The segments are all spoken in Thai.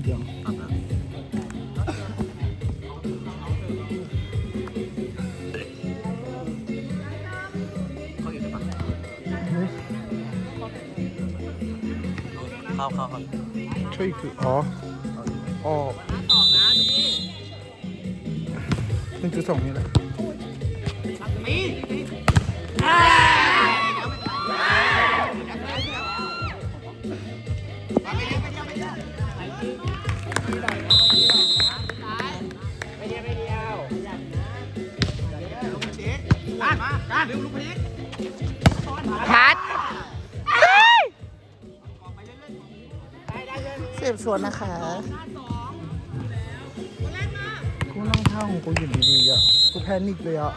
อับยังอัพแล้วเขาอยู่ในปะเข้าเข้าเข้าช่วยคืออ๋อออกหนึ่งจุดสองนี่แหละพั สืบสวนนะคะกูนั่งท่าของกูอยู่ดีๆอะกูแพนิคเลยอะ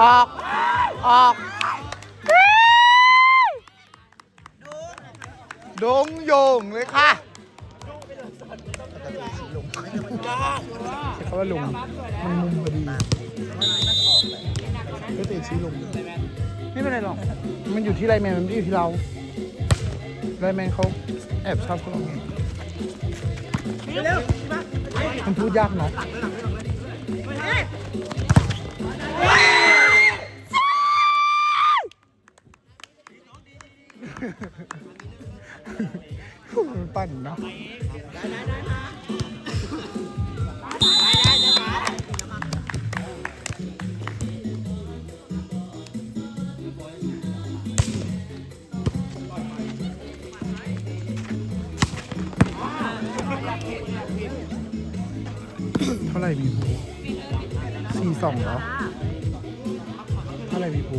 ออกออกด งโยงเลยค่ะเขาว่าลุงมันมุมพอดีก็เตะชี้ลงไม่เป็นไรหรอก มันอยู่ที่ไลแมนมันไม่ได้อยู่ที่เราไลแมนเขาแอบชอบพวกเราไงมันพูดยากเนาะ ปั่นเนาะเท่าไหร่มีภูสี่สองเหรอเท่าไหร่มีภู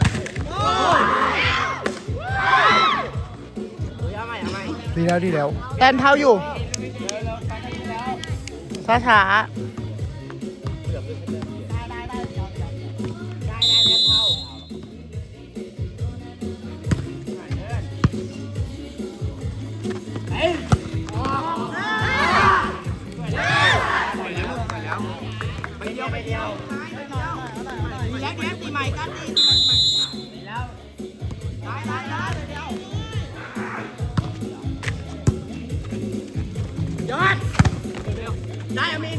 ดีแล้วดีแล้วแตนเท้าอยู่ช้าช้าไปเดียวไปเดียว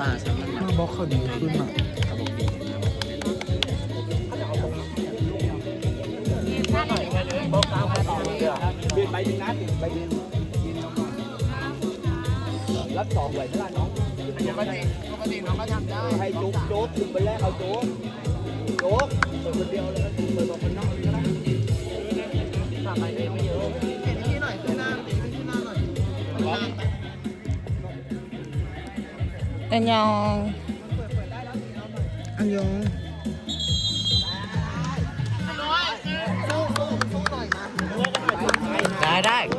ตาฉันมัน หน้าบล็อกเขาดีขึ้นอ่ะ ระบบดีไปดึงนะไปดึง รับสองไหวไหล่ะน้องปกติปกติน้องก็ทำได้ให้จุ๊บโจ๊บถึงไปแรกเอาโจ๊บโจ๊บเปิดคนเดียวเลยนะเปิดบอกคนนอกก็ได้ทำไปเลยไม่เยอะเห็นที่หน่อยขึ้นหน้าขึ้นที่หน้าหน่อยร้อนอันยองอันยองได้ได้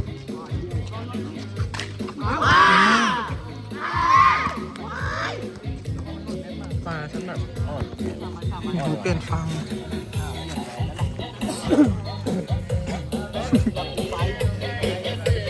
ตะปลาฉันแบบอ่อนดูเปลี่ยนฟัง